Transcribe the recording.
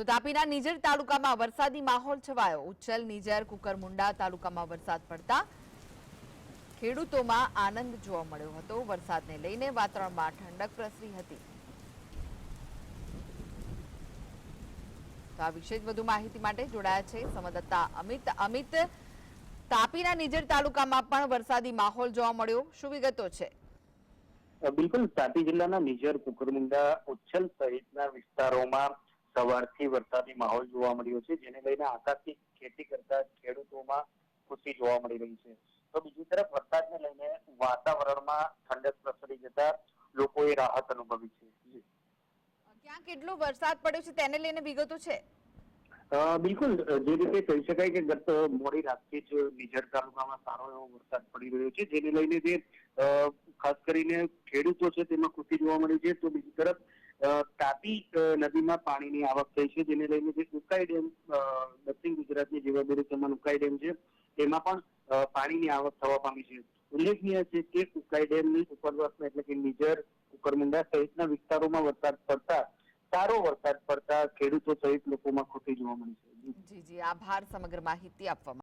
તો તાપીના નિઝર તાલુકામાં વરસાદી માહોલ છવાયો. ઉચ્છલ નિઝર કુકરમુંડા તાલુકામાં વરસાદ પડતા ખેડૂતોમાં આનંદ જોવા મળ્યો હતો. વરસાદને લઈને વાતાવરણમાં ઠંડક પ્રસરી હતી. આ વિશે વધુ માહિતી માટે જોડાયા છે સંવાદદાતા અમિત. અમિત, તાપીના નિઝર તાલુકામાં પણ વરસાદી માહોલ જોવા મળ્યો. શું વિગતો છે? બિલકુલ. તાપી જિલ્લાના નિઝર કુકરમુંડા, ઉચ્છલ સહિતના વિસ્તારોમાં સવારથી વરસાદી માહોલ જોવા મળ્યો છે જેને લઈને આકાશી ખેતી કરતા ખેડૂતોમાં ખુશી જોવા મળી રહી છે. તો બીજી તરફ વરસાદને લઈને વાતાવરણમાં ઠંડક પ્રસરી જતા લોકોએ રાહત અનુભવી છે. ક્યાં કેટલો વરસાદ પડ્યો છે તેને લઈને વિગતો છે? બિલકુલ. જે રીતે કહી શકાય કે ગત મોડી રાતથી જ નિઝર તાલુકામાં સારો એવો વરસાદ પડી રહ્યો છે જેને લઈને જે ખાસ કરીને ખેડૂતો છે તેમાં ખુશી જોવા મળી છે. તો બીજી તરફ તાપી નદીમાં પાણીની આવક થઈ છે, જેને લઈને જે ઉકાઈ ડેમ દક્ષિણ ગુજરાતની જીવાદોરી તેમાં ઉકાઈ ડેમ છે, તેમાં પણ પાણીની આવક થવા પામી છે. ઉલ્લેખનીય છે કે ઉકાઈ ડેમની ઉપરવાસમાં એટલે કે નિઝર કુકરમુંડા સહિતના વિસ્તારોમાં વરસાદ પડતા, સારો વરસાદ પડતા ખેડૂતો સહિત લોકોમાં ખોટી જોવા મળી છે. જી. જી. આભાર. સમગ્ર માહિતી આપવા